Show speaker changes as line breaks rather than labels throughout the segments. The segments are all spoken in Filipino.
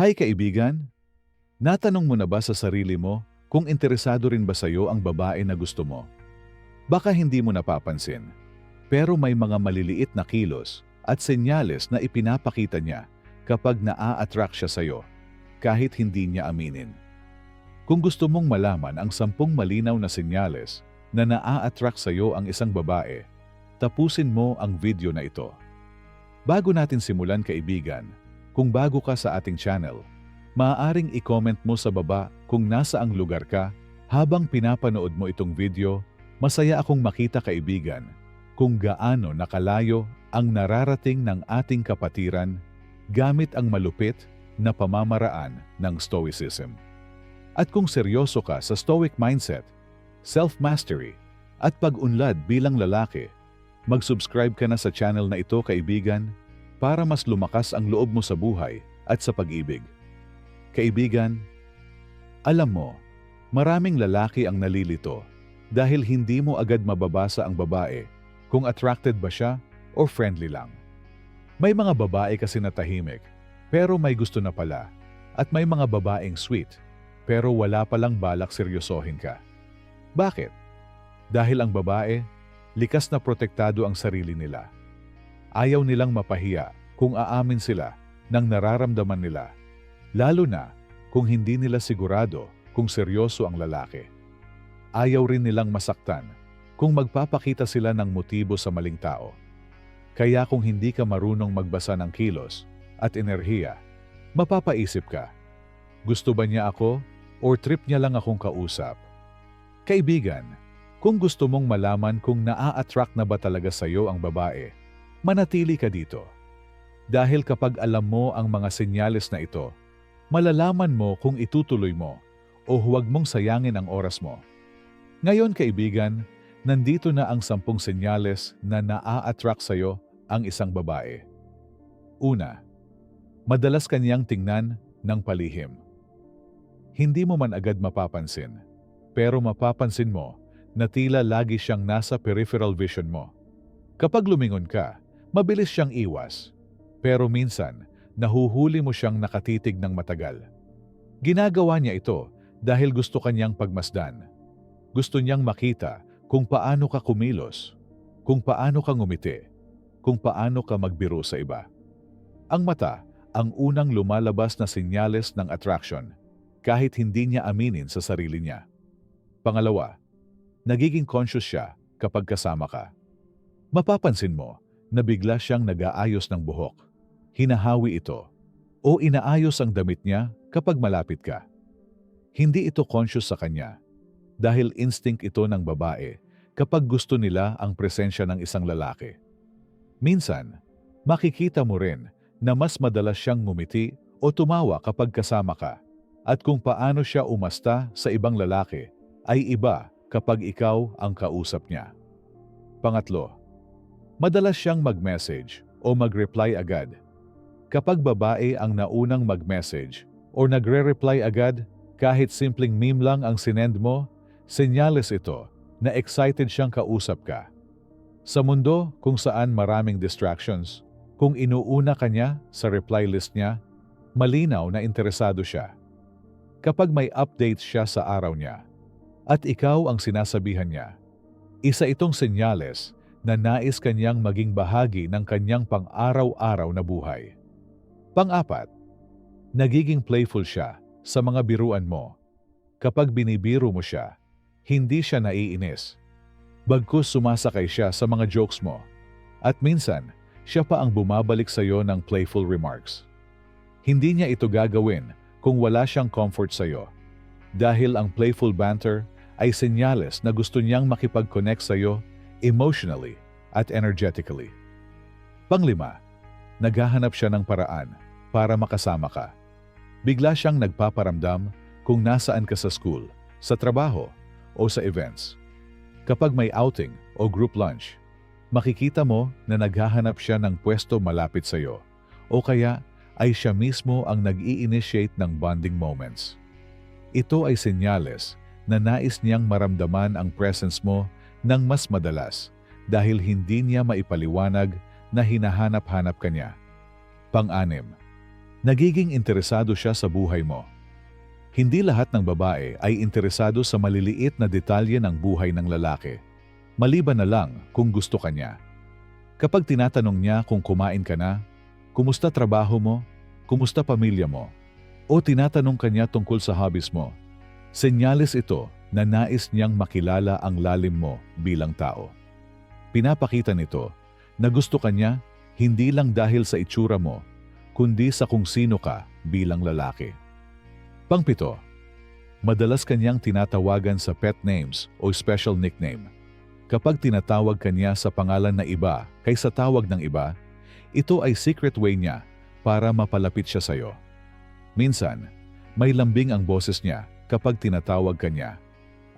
Hi kaibigan! Natanong mo na ba sa sarili mo kung interesado rin ba sa'yo ang babae na gusto mo? Baka hindi mo napapansin, pero may mga maliliit na kilos at senyales na ipinapakita niya kapag naa-attract siya sa'yo, kahit hindi niya aminin. Kung gusto mong malaman ang sampung malinaw na senyales na naa-attract sa'yo ang isang babae, tapusin mo ang video na ito. Bago natin simulan kaibigan, kung bago ka sa ating channel, maaaring i-comment mo sa baba kung nasa ang lugar ka habang pinapanood mo itong video, masaya akong makita kaibigan kung gaano nakalayo ang nararating ng ating kapatiran gamit ang malupit na pamamaraan ng Stoicism. At kung seryoso ka sa Stoic mindset, self-mastery, at pag-unlad bilang lalaki, mag-subscribe ka na sa channel na ito kaibigan para mas lumakas ang loob mo sa buhay at sa pag-ibig. Kaibigan, alam mo, maraming lalaki ang nalilito dahil hindi mo agad mababasa ang babae kung attracted ba siya o friendly lang. May mga babae kasi na tahimik pero may gusto na pala at may mga babaeng sweet pero wala palang balak seryosohin ka. Bakit? Dahil ang babae, likas na protektado ang sarili nila. Ayaw nilang mapahiya kung aamin sila ng nararamdaman nila, lalo na kung hindi nila sigurado kung seryoso ang lalaki. Ayaw rin nilang masaktan kung magpapakita sila ng motibo sa maling tao. Kaya kung hindi ka marunong magbasa ng kilos at enerhiya, mapapaisip ka, gusto ba niya ako or trip niya lang akong kausap? Kaibigan, kung gusto mong malaman kung naa-attract na ba talaga sa'yo ang babae, manatili ka dito. Dahil kapag alam mo ang mga senyales na ito, malalaman mo kung itutuloy mo o huwag mong sayangin ang oras mo. Ngayon kaibigan, nandito na ang sampung senyales na naa-attract sa'yo ang isang babae. Una, madalas kanyang tingnan ng palihim. Hindi mo man agad mapapansin, pero mapapansin mo na tila lagi siyang nasa peripheral vision mo. Kapag lumingon ka, mabilis siyang iwas, pero minsan nahuhuli mo siyang nakatitig ng matagal. Ginagawa niya ito dahil gusto kanyang pagmasdan. Gusto niyang makita kung paano ka kumilos, kung paano ka ngumiti, kung paano ka magbiro sa iba. Ang mata, ang unang lumalabas na senyales ng attraction, kahit hindi niya aminin sa sarili niya. Pangalawa, nagiging conscious siya kapag kasama ka. Mapapansin mo na bigla siyang nag-aayos ng buhok, hinahawi ito, o inaayos ang damit niya kapag malapit ka. Hindi ito conscious sa kanya dahil instinct ito ng babae kapag gusto nila ang presensya ng isang lalaki. Minsan, makikita mo rin na mas madalas siyang ngumiti o tumawa kapag kasama ka at kung paano siya umasta sa ibang lalaki ay iba kapag ikaw ang kausap niya. Pangatlo, madalas siyang mag-message o mag-reply agad. Kapag babae ang naunang mag-message o nagre-reply agad kahit simpleng meme lang ang sinend mo, senyales ito na excited siyang kausap ka. Sa mundo kung saan maraming distractions, kung inuuna ka niya sa reply list niya, malinaw na interesado siya. Kapag may updates siya sa araw niya, at ikaw ang sinasabihan niya, isa itong senyales na nais kanyang maging bahagi ng kanyang pang-araw-araw na buhay. Pang-apat, nagiging playful siya sa mga biruan mo. Kapag binibiro mo siya, hindi siya naiinis. Bagkus sumasakay siya sa mga jokes mo. At minsan, siya pa ang bumabalik sa iyo ng playful remarks. Hindi niya ito gagawin kung wala siyang comfort sa iyo. Dahil ang playful banter ay senyales na gusto niyang makipag-connect sa iyo emotionally at energetically. Panglima, naghahanap siya ng paraan para makasama ka. Bigla siyang nagpaparamdam kung nasaan ka sa school, sa trabaho, o sa events. Kapag may outing o group lunch, makikita mo na naghahanap siya ng pwesto malapit sa iyo o kaya ay siya mismo ang nag-i-initiate ng bonding moments. Ito ay senyales na nais niyang maramdaman ang presence mo ng mas madalas dahil hindi niya maipaliwanag na hinahanap-hanap ka niya. Pang-anim, Nagiging interesado siya sa buhay mo. Hindi lahat ng babae ay interesado sa maliliit na detalye ng buhay ng lalaki. Maliban na lang kung gusto ka niya. Kapag tinatanong niya kung kumain ka na, kumusta trabaho mo, kumusta pamilya mo, o tinatanong kanya tungkol sa hobbies mo, senyales ito na nais niyang makilala ang lalim mo bilang tao. Pinapakita nito na gusto kanya hindi lang dahil sa itsura mo, kundi sa kung sino ka bilang lalaki. Pangpito, madalas kanyang tinatawagan sa pet names o special nickname. Kapag tinatawag kanya sa pangalan na iba kaysa tawag ng iba, ito ay secret way niya para mapalapit siya sa'yo. Minsan, may lambing ang boses niya kapag tinatawag kanya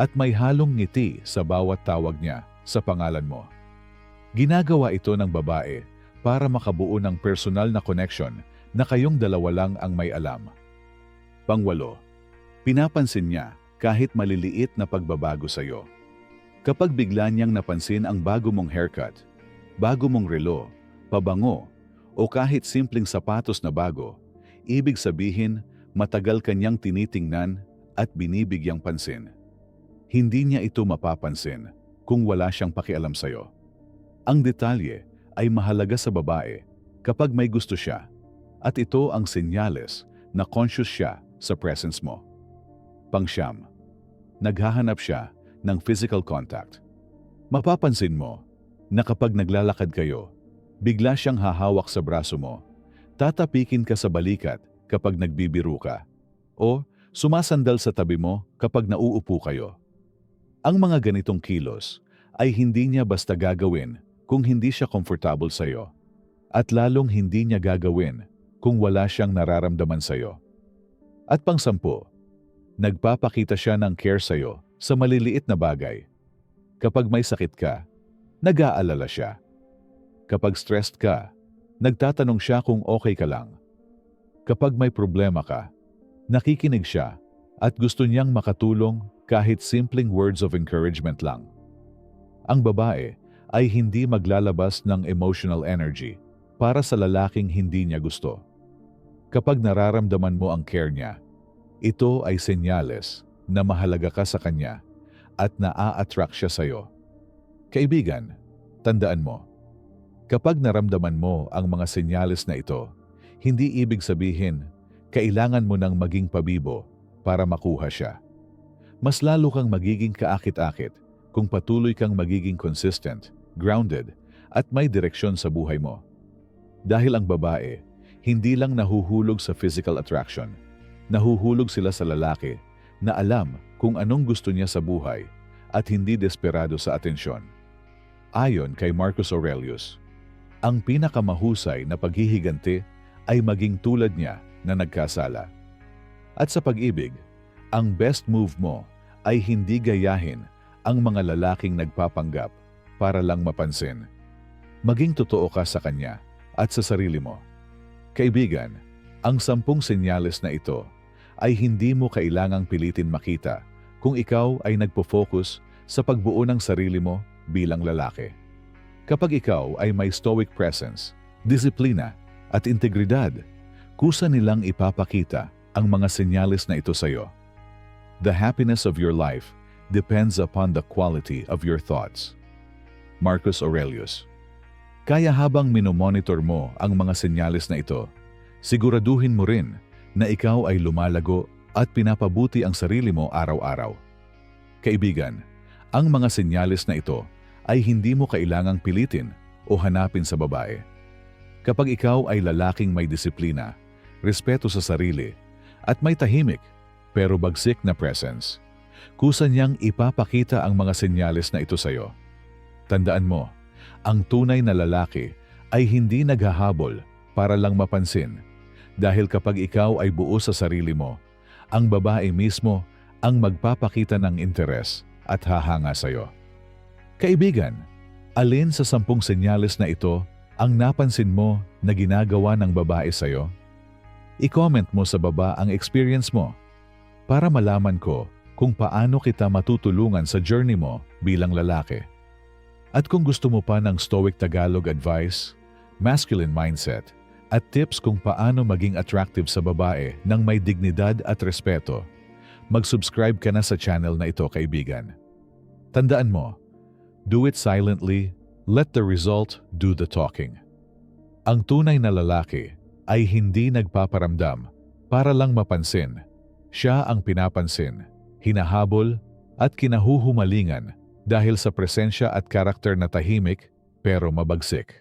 at may halong ngiti sa bawat tawag niya sa pangalan mo. Ginagawa ito ng babae para makabuo ng personal na connection na kayong dalawa lang ang may alam. Pangwalo, pinapansin niya kahit maliliit na pagbabago sa iyo. Kapag bigla niyang napansin ang bago mong haircut, bago mong relo, pabango, o kahit simpleng sapatos na bago, ibig sabihin matagal kanyang tinitingnan at binibigyang pansin. Hindi niya ito mapapansin kung wala siyang pakialam sa iyo. Ang detalye ay mahalaga sa babae kapag may gusto siya at ito ang senyales na conscious siya sa presence mo. Pangsyam, naghahanap siya ng physical contact. Mapapansin mo na kapag naglalakad kayo, bigla siyang hahawak sa braso mo, tatapikin ka sa balikat kapag nagbibiro ka, o sumasandal sa tabi mo kapag nauupo kayo. Ang mga ganitong kilos ay hindi niya basta gagawin kung hindi siya comfortable sa iyo, at lalong hindi niya gagawin kung wala siyang nararamdaman sa iyo. At pangsampu, nagpapakita siya ng care sa iyo sa maliliit na bagay. Kapag may sakit ka, nag-aalala siya. Kapag stressed ka, nagtatanong siya kung okay ka lang. Kapag may problema ka, nakikinig siya at gusto niyang makatulong kahit simpleng words of encouragement lang. Ang babae ay hindi maglalabas ng emotional energy para sa lalaking hindi niya gusto. Kapag nararamdaman mo ang care niya, ito ay senyales na mahalaga ka sa kanya at naa-attract siya sa iyo. Kaibigan, tandaan mo, kapag naramdaman mo ang mga senyales na ito, hindi ibig sabihin kailangan mo nang maging pabibo para makuha siya. Mas lalo kang magiging kaakit-akit kung patuloy kang magiging consistent, grounded, at may direksyon sa buhay mo. Dahil ang babae, hindi lang nahuhulog sa physical attraction, nahuhulog sila sa lalaki na alam kung anong gusto niya sa buhay at hindi desperado sa atensyon. Ayon kay Marcus Aurelius, ang pinakamahusay na paghihiganti ay maging tulad niya na nagkasala. At sa pag-ibig, ang best move mo ay hindi gayahin ang mga lalaking nagpapanggap para lang mapansin. Maging totoo ka sa kanya at sa sarili mo. Kaibigan, ang sampung senyales na ito ay hindi mo kailangang pilitin makita kung ikaw ay nagpo-focus sa pagbuo ng sarili mo bilang lalaki. Kapag ikaw ay may stoic presence, disiplina at integridad, kusa nilang ipapakita ang mga senyales na ito sa iyo. The happiness of your life depends upon the quality of your thoughts. Marcus Aurelius kaya habang minomonitor mo ang mga senyales na ito, siguraduhin mo rin na ikaw ay lumalago at pinapabuti ang sarili mo araw-araw. Kaibigan, ang mga senyales na ito ay hindi mo kailangang pilitin o hanapin sa babae. Kapag ikaw ay lalaking may disiplina, respeto sa sarili, at may tahimik pero bagsik na presence, kusa niyang ipapakita ang mga senyales na ito sa iyo. Tandaan mo, ang tunay na lalaki ay hindi naghahabol para lang mapansin. Dahil kapag ikaw ay buo sa sarili mo, ang babae mismo ang magpapakita ng interes at hahanga sa iyo. Kaibigan, alin sa sampung senyales na ito ang napansin mo na ginagawa ng babae sa iyo? I-comment mo sa baba ang experience mo para malaman ko kung paano kita matutulungan sa journey mo bilang lalaki. At kung gusto mo pa ng Stoic Tagalog advice, masculine mindset, at tips kung paano maging attractive sa babae ng may dignidad at respeto, mag-subscribe ka na sa channel na ito kaibigan. Tandaan mo, do it silently, let the result do the talking. Ang tunay na lalaki ay hindi nagpaparamdam para lang mapansin. Siya ang pinapansin, hinahabol at kinahuhumalingan dahil sa presensya at karakter na tahimik pero mabagsik.